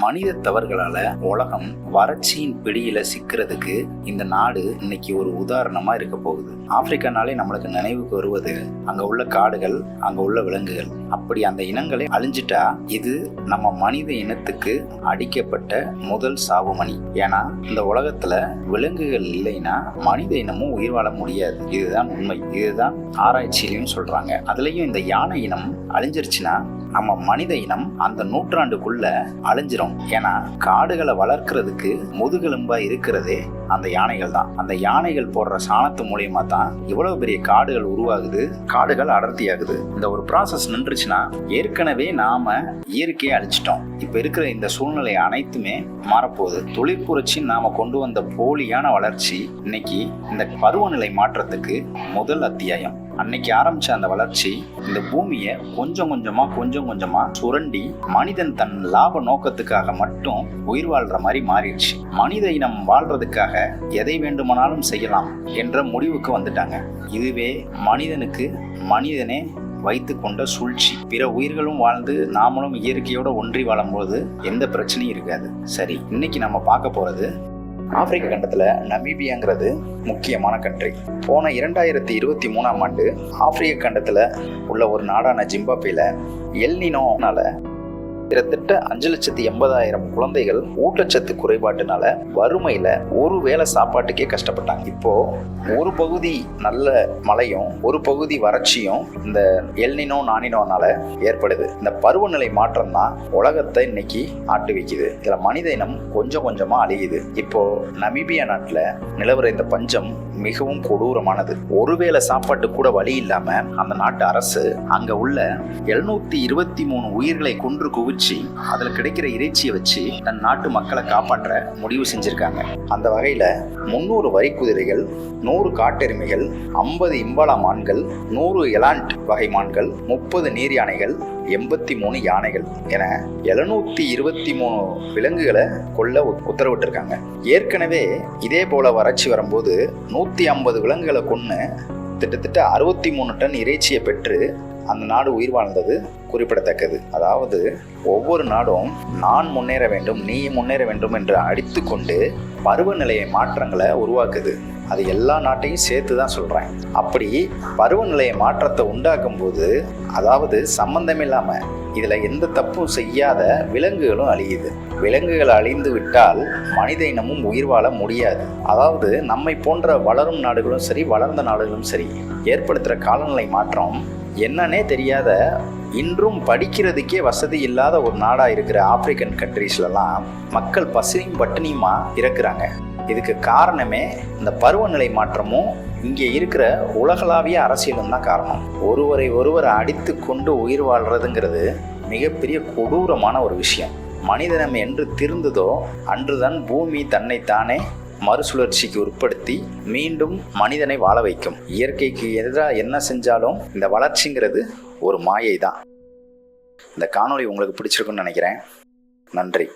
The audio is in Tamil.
மனித தவறுகளால உலகம் வறட்சியின் பிடியில சிக்கிறதுக்கு இந்த நாடு இன்னைக்கு ஒரு உதாரணமா இருக்க போகுது. ஆப்பிரிக்கானாலே நம்மளுக்கு நினைவுக்கு வருவது அங்க உள்ள காடுகள் அங்க உள்ள விலங்குகள். அப்படி அந்த இனங்களை அழிஞ்சிட்டா இது நம்ம மனித இனத்துக்கு அடிக்கப்பட்ட முதல் சாவுமணி ஏன்னா இந்த உலகத்துல விலங்குகள் இல்லைன்னா மனித இனமும் உயிர் வாழ முடியாது. இதுதான் உண்மை. இதுதான் ஆராய்ச்சியிலையும் சொல்றாங்க. அதுலயும் இந்த யானை இனம் அழிஞ்சிருச்சுன்னா நம்ம மனித இனம் அந்த நூற்றாண்டுக்குள்ள அழிஞ்சிரும். ஏன்னா காடுகளை வளர்க்கறதுக்கு முதுகெலும்பா இருக்கிறதே அந்த யானைகள் தான். அந்த யானைகள் போடுற சாணத்து மூலியமா தான் இவ்வளவு பெரிய காடுகள் உருவாகுது காடுகள் அடர்த்தியாகுது. இந்த ஒரு ப்ராசஸ் நின்றுச்சுன்னா ஏற்கனவே நாம இயற்கையை அழிச்சிட்டோம். இப்ப இருக்கிற இந்த சூழ்நிலை அனைத்துமே மாறப்போகுது. தொழிற்புரட்சி நாம கொண்டு வந்த போலியான வளர்ச்சி இன்னைக்கு இந்த பருவநிலை மாற்றத்துக்கு முதல் அத்தியாயம். அன்னைக்கு ஆரம்பிச்ச அந்த வளர்ச்சி இந்த பூமியை கொஞ்சம் கொஞ்சமா கொஞ்சம் கொஞ்சமா சுரண்டி மனிதன் தன் லாப நோக்கத்துக்காக மட்டும் உயிர் வாழ்ற மாதிரி மாறிடுச்சு. மனித இனம் வாழ்றதுக்காக எதை வேண்டுமானாலும் செய்யலாம் என்ற முடிவுக்கு வந்துட்டாங்க. இதுவே மனிதனுக்கு மனிதனே வைத்து கொண்ட சூழ்ச்சி. பிற உயிர்களும் வாழ்ந்து நாமளும் இயற்கையோட ஒன்றி வாழும்போது எந்த பிரச்சனையும் இருக்காது. சரி இன்னைக்கு நம்ம பார்க்க போறது ஆப்பிரிக்க கண்டத்தில் நமீபியாங்கிறது முக்கியமான கண்ட்ரி போன இரண்டாயிரத்தி இருபத்தி மூணாம் ஆண்டு ஆப்பிரிக்க கண்டத்தில் உள்ள ஒரு நாடான ஜிம்பாபேல எல்னினோனால கிட்டத்தட்ட அஞ்சு லட்சத்தி எண்பதாயிரம் குழந்தைகள் ஊட்டச்சத்து குறைபாட்டினால வறுமையில ஒரு வேளை சாப்பாட்டுக்கே கஷ்டப்பட்டாங்க. இப்போ ஒரு பகுதி நல்ல மழையும் ஒரு பகுதி வறட்சியும் இந்த எல்னினோ நானினோனால ஏற்படுது. இந்த பருவநிலை மாற்றம் தான் உலகத்தை இன்னைக்கு ஆட்டு வைக்குது இதுல மனித இனம் கொஞ்சம் கொஞ்சமா அழியுது. இப்போ நமீபியா நாட்டுல நிலவர இந்த பஞ்சம் மிகவும் கொடூரமானது. ஒருவேளை சாப்பாட்டு கூட வழி இல்லாம அந்த நாட்டு அரசு அங்க உள்ள எழுநூத்தி இருபத்தி மூணு உயிர்களை கொன்று குவிச்சு அதுல கிடைக்கிற இறைச்சியை வச்சு தன் நாட்டு மக்களை காப்பாற்ற முடிவு செஞ்சிருக்காங்க. அந்த வகையில முன்னூறு வரி குதிரைகள் நூறு காட்டெருமைகள் ஐம்பது இம்பாலா மான்கள் நூறு எலாண்ட் வகை மான்கள் முப்பது நீர் யானைகள் எண்பத்தி மூணு யானைகள் என எழுநூத்தி இருபத்தி மூணு விலங்குகளை கொல்ல உத்- உத்தரவிட்டிருக்காங்க. ஏற்கனவே இதே போல வறட்சி வரும்போது நூத்தி ஐம்பது விலங்குகளை கொன்று கிட்டத்தட்ட அறுபத்தி மூணு டன் இறைச்சியை பெற்று அந்த நாடு உயிர் வாழ்ந்தது குறிப்பிடத்தக்கது. அதாவது ஒவ்வொரு நாடும் நான் முன்னேற வேண்டும் நீ முன்னேற வேண்டும் என்று அடித்து கொண்டு பருவநிலையை மாற்றங்களை உருவாக்குது. அது எல்லா நாட்டையும் சேர்த்து தான் சொல்கிறேன் அப்படி பருவநிலை மாற்றத்தை உண்டாக்கும் போது அதாவது சம்பந்தம் இல்லாமல் இதில் எந்த தப்பும் செய்யாத விலங்குகளும் அழியுது. விலங்குகள் அழிந்து விட்டால் மனித இனமும் உயிர் வாழ முடியாது. அதாவது நம்மை போன்ற வளரும் நாடுகளும் சரி வளர்ந்த நாடுகளும் சரி ஏற்படுத்துகிற காலநிலை மாற்றம் என்னன்னே தெரியாத இன்றும் படிக்கிறதுக்கே வசதி இல்லாத ஒரு நாடாக இருக்கிற ஆப்பிரிக்கன் கண்ட்ரீஸ்லலாம் மக்கள் பசியும் பட்டினியுமா இருக்கிறாங்க இதுக்கு காரணமே இந்த பருவநிலை மாற்றமும் இங்கே இருக்கிற உலகளாவிய அரசியலும் தான் காரணம். ஒருவரை ஒருவர் அடித்து கொண்டு உயிர் வாழ்றதுங்கிறது மிகப்பெரிய கொடூரமான ஒரு விஷயம். மனிதனம் என்று திருந்ததோ அன்றுதான் பூமி தன்னைத்தானே மறுசுழற்சிக்கு உட்படுத்தி மீண்டும் மனிதனை வாழ வைக்கும். இயற்கைக்கு எதிராக என்ன செஞ்சாலும் இந்த வளர்ச்சிங்கிறது ஒரு மாயை தான் இந்த காணொளி உங்களுக்கு பிடிச்சிருக்குன்னு நினைக்கிறேன். நன்றி.